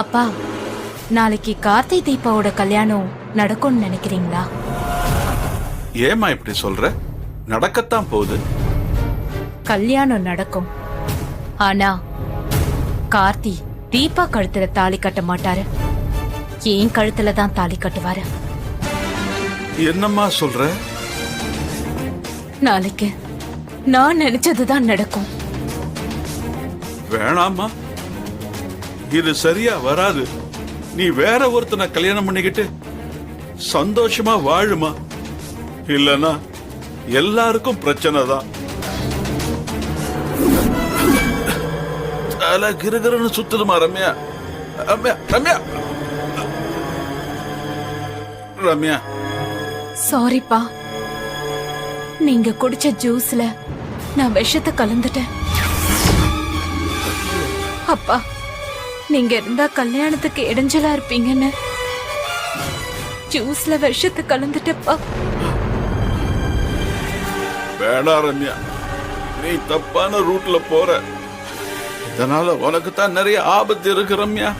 அப்பா நாளைக்கு கார்த்தி தீபாவோட கல்யாணம் நடக்கும்னு நினைக்கிறீங்களா? ஏமா இப்படி சொல்ற? நடக்கத்தான் போகுது. கல்யாணம் நடக்கும். ஆனா கார்த்தி தீபா கழுத்துல தாலி கட்ட மாட்டாரு. என் கழுத்துல தான் தாலி கட்டுவாரு. என்னம்மா சொல்ற? நாளைக்கு நான் நினைச்சதுதான் நடக்கும். வேணாமா இது சரியா வராது. நீ வேற ஒருத்தனை கல்யாணம் பண்ணிக்கிட்டு சந்தோஷமா வாழுமா? இல்லனா எல்லாருக்கும் பிரச்சனை தான். தலை கிருகிருன்னு சுத்துதுமா ரம்யா? ரம்யா ரம்யா! ரம்யா! சாரிப்பா நீங்க குடிச்ச ஜூஸ்ல நான் விஷத்தை கலந்துட்டேன். அப்பா. நீங்க இருந்தா கல்யாணத்துக்கு இடைஞ்சலா இருப்பீங்கன்னு. ஜூஸ்ல விஷத்தை கலந்துட்டப்பா. வேடா ரம்யா நீ தப்பான ரூட்ல போற. இதனால உனக்கு தான் நிறைய ஆபத்து இருக்கு ரம்யா.